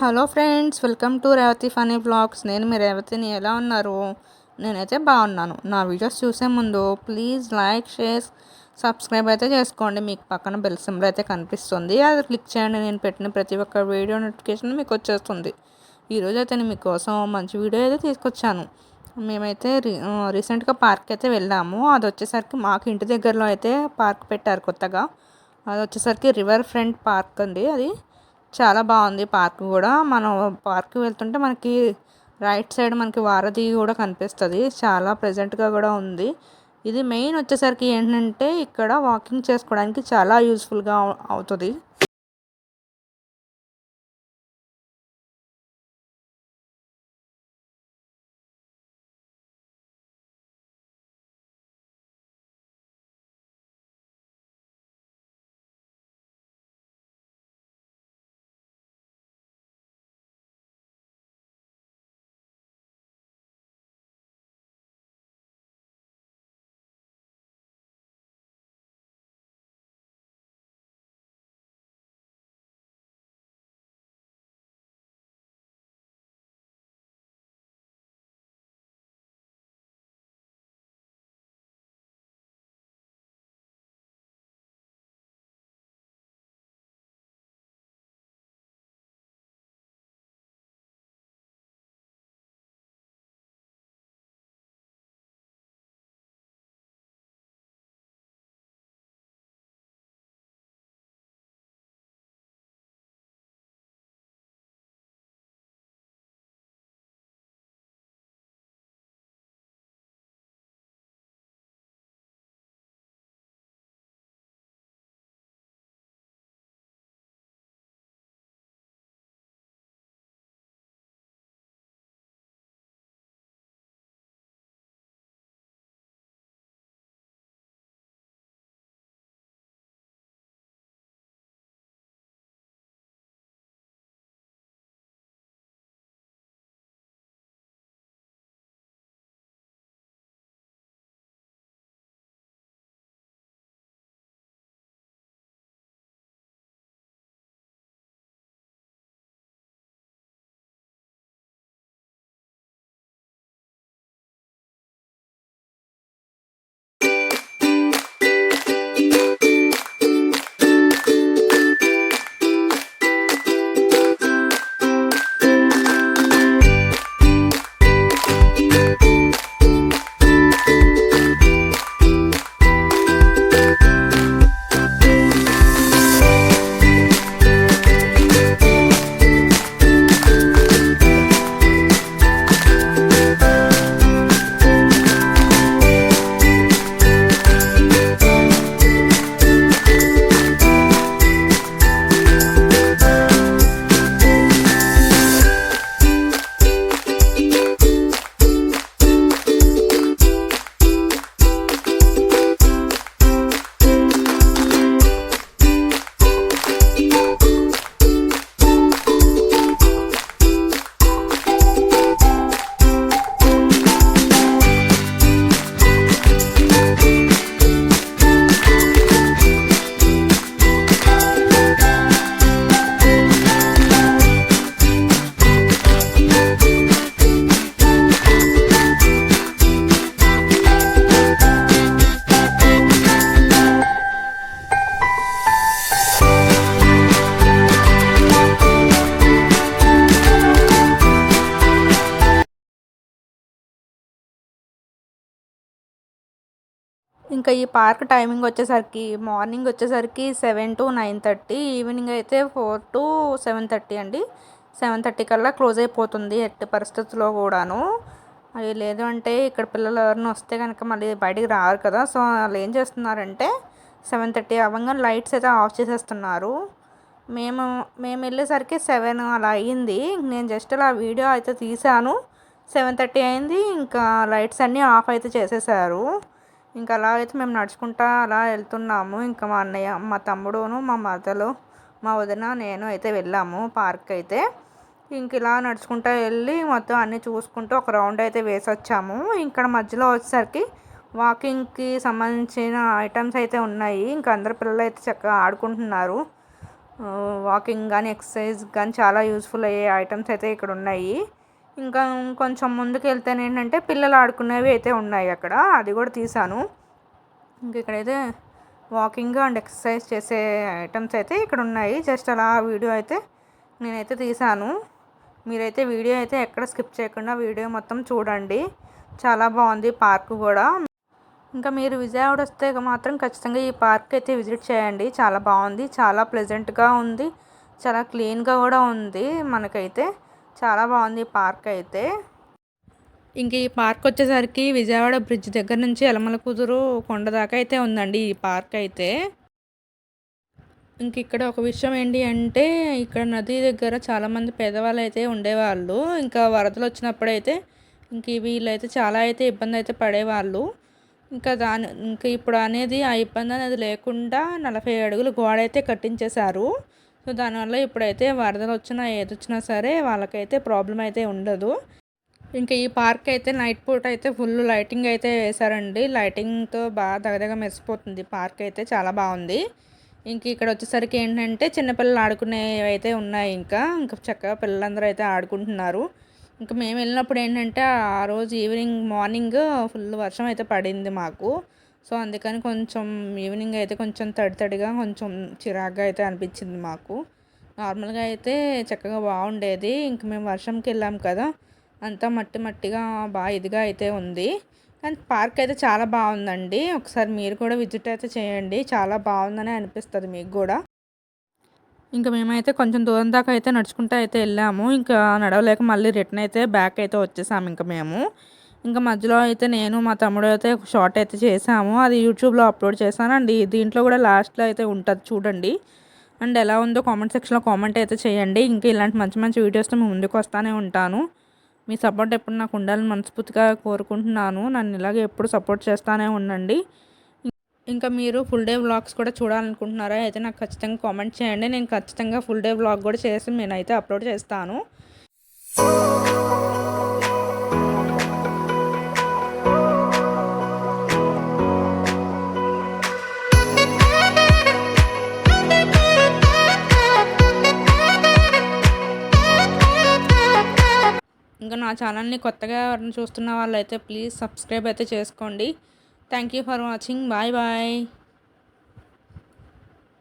Hello friends welcome to Revathi funny blogs నేను మీ రేవతిని ఎలా ఉన్నారు? నేనైతే బాగున్నాను. నా వీడియోస్ చూసే ముందు ప్లీజ్ లైక్ షేర్ సబ్స్క్రైబ్ అయితే చేసుకోండి. మీకు పక్కన బెల్ సింబల్ అయితే కనిపిస్తుంది. అది క్లిక్ చేయండి. నేను పెట్టిన ప్రతి ఒక్క వీడియో నోటిఫికేషన్ మీకు వచ్చేస్తుంది. ఈరోజు అయితే నేను మీకోసం మంచి వీడియో అయితే తీసుకొచ్చాను. మేమైతే రీసెంట్గా పార్క్ అయితే వెళ్ళాము. అది వచ్చేసరికి మాకు ఇంటి దగ్గరలో అయితే పార్క్ పెట్టారు కొత్తగా. అది వచ్చేసరికి రివర్ ఫ్రంట్ పార్క్ అండి అది. చాలా బాగుంది పార్క్ కూడా. మనం పార్క్ వెళ్తుంటే మనకి రైట్ సైడ్ మనకి వారధి కూడా కనిపిస్తుంది. చాలా ప్రెజెంట్గా కూడా ఉంది. ఇది మెయిన్ వచ్చేసరికి ఏంటంటే ఇక్కడ వాకింగ్ చేసుకోవడానికి చాలా యూస్ఫుల్గా అవుతుంది. ఇంకా ఈ పార్క్ టైమింగ్ వచ్చేసరికి మార్నింగ్ వచ్చేసరికి seven to nine thirty evening అయితే ఫోర్ టు సెవెన్ థర్టీ అండి. సెవెన్ థర్టీ కల్లా క్లోజ్ అయిపోతుంది ఎట్టి పరిస్థితుల్లో కూడాను. అది లేదు అంటే ఇక్కడ పిల్లలు ఎవరిని వస్తే కనుక మళ్ళీ బయటికి రారు కదా. సో వాళ్ళు ఏం చేస్తున్నారంటే సెవెన్ థర్టీ అవ్వగానే లైట్స్ అయితే ఆఫ్ చేసేస్తున్నారు. మేము మేము వెళ్ళేసరికి సెవెన్ అలా అయ్యింది. నేను జస్ట్ అలా వీడియో అయితే తీసాను సెవెన్ థర్టీ అయింది. ఇంకా లైట్స్ అన్నీ ఆఫ్ అయితే చేసేసారు. ఇంకా అలా అయితే మేము నడుచుకుంటా అలా వెళ్తున్నాము. ఇంకా మా అన్నయ్య మా తమ్ముడును మా మరదలు మా వదిన నేను అయితే వెళ్ళాము పార్క్ అయితే. ఇంక ఇలా నడుచుకుంటూ వెళ్ళి మొత్తం అన్నీ చూసుకుంటూ ఒక రౌండ్ అయితే వేసి వచ్చాము ఇక్కడ మధ్యలో వచ్చేసరికి వాకింగ్కి సంబంధించిన ఐటమ్స్ అయితే ఉన్నాయి. ఇంకా అందరు పిల్లలు అయితే చక్కగా ఆడుకుంటున్నారు. వాకింగ్ కానీ ఎక్సర్సైజ్ కానీ చాలా యూస్ఫుల్ అయ్యే ఐటమ్స్ అయితే ఇక్కడ ఉన్నాయి. ఇంకా కొంచెం ముందుకు వెళ్తేనే ఏంటంటే పిల్లలు ఆడుకునేవి అయితే ఉన్నాయి అక్కడ. అది కూడా తీసాను ఇంక ఇక్కడైతే వాకింగ్ అండ్ ఎక్సర్సైజ్ చేసే ఐటమ్స్ అయితే ఇక్కడ ఉన్నాయి. జస్ట్ అలా వీడియో అయితే నేనైతే తీసాను మీరైతే వీడియో అయితే ఎక్కడ స్కిప్ చేయకుండా వీడియో మొత్తం చూడండి. చాలా బాగుంది పార్క్ కూడా. ఇంకా మీరు విజయవాడ వస్తే మాత్రం ఖచ్చితంగా ఈ పార్క్ అయితే విజిట్ చేయండి. చాలా బాగుంది. చాలా ప్లెజెంట్గా ఉంది. చాలా క్లీన్గా కూడా ఉంది మనకైతే. చాలా బాగుంది ఈ పార్క్ అయితే. ఇంక ఈ పార్క్ వచ్చేసరికి విజయవాడ బ్రిడ్జ్ దగ్గర నుంచి ఎలమల కుదురు కొండ దాకా అయితే ఉందండి ఈ పార్క్ అయితే. ఇంక ఇక్కడ ఒక విషయం ఏంటి అంటే ఇక్కడ నది దగ్గర చాలామంది పేదవాళ్ళు అయితే ఉండేవాళ్ళు. ఇంకా వరదలు వచ్చినప్పుడైతే ఇంక వీళ్ళైతే చాలా అయితే ఇబ్బంది అయితే పడేవాళ్ళు. ఇంకా దాని ఇంకా ఇప్పుడు అనేది ఆ ఇబ్బంది అనేది లేకుండా నలభై అడుగులు గోడ అయితే కట్టించేశారు. సో దానివల్ల ఇప్పుడైతే వరదలు వచ్చినా ఏది వచ్చినా సరే వాళ్ళకైతే ప్రాబ్లం అయితే ఉండదు. ఇంకా ఈ పార్క్ అయితే నైట్ పూట అయితే ఫుల్ లైటింగ్ అయితే వేశారండి. లైటింగ్తో బాగా దగదగ మెరిసిపోతుంది. పార్క్ అయితే చాలా బాగుంది. ఇంక ఇక్కడ వచ్చేసరికి ఏంటంటే చిన్నపిల్లలు ఆడుకునేవి అయితే ఉన్నాయి ఇంకా. ఇంకా చక్కగా పిల్లలందరూ అయితే ఆడుకుంటున్నారు. ఇంకా మేము వెళ్ళినప్పుడు ఏంటంటే ఆ రోజు ఈవినింగ్ మార్నింగ్ ఫుల్ వర్షం అయితే పడింది మాకు. సో అందుకని కొంచెం ఈవినింగ్ అయితే కొంచెం తడి తడిగా కొంచెం చిరాగ్గా అయితే అనిపించింది మాకు. నార్మల్గా అయితే చక్కగా బాగుండేది. ఇంక మేము వర్షంకి వెళ్ళాం కదా అంతా మట్టి మట్టిగా బాగా ఇదిగా అయితే ఉంది. కానీ పార్క్ అయితే చాలా బాగుందండి. ఒకసారి మీరు కూడా విజిట్ అయితే చేయండి. చాలా బాగుందని అనిపిస్తుంది మీకు కూడా. ఇంకా మేమైతే కొంచెం దూరం దాకా అయితే నడుచుకుంటూ అయితే వెళ్ళాము. ఇంకా నడవలేక మళ్ళీ రిటర్న్ అయితే బ్యాక్ అయితే వచ్చేసాము ఇంకా మేము. ఇంకా మధ్యలో అయితే నేను మా తమ్ముడు అయితే ఒక షార్ట్ అయితే చేసాము. అది యూట్యూబ్లో అప్లోడ్ చేశాను అండి దీంట్లో కూడా లాస్ట్లో అయితే ఉంటుంది చూడండి. అండ్ ఎలా ఉందో కామెంట్ సెక్షన్లో కామెంట్ అయితే చేయండి. ఇంకా ఇలాంటి మంచి మంచి వీడియోస్తో మేము ముందుకు వస్తూనే ఉంటాను. మీ సపోర్ట్ ఎప్పుడు నాకు ఉండాలని మనస్ఫూర్తిగా కోరుకుంటున్నాను. నన్ను ఇలాగే ఎప్పుడు సపోర్ట్ చేస్తూనే ఉండండి. ఇంకా మీరు ఫుల్ డే వ్లాగ్స్ కూడా చూడాలనుకుంటున్నారా? అయితే నాకు ఖచ్చితంగా కామెంట్ చేయండి. నేను ఖచ్చితంగా ఫుల్ డే వ్లాగ్ కూడా చేసి నేనైతే అప్లోడ్ చేస్తాను. ఛానల్ని కొత్తగా చూస్తున్న వాళ్ళైతే ప్లీజ్ సబ్స్క్రైబ్ అయితే చేసుకోండి. Thank you for watching bye bye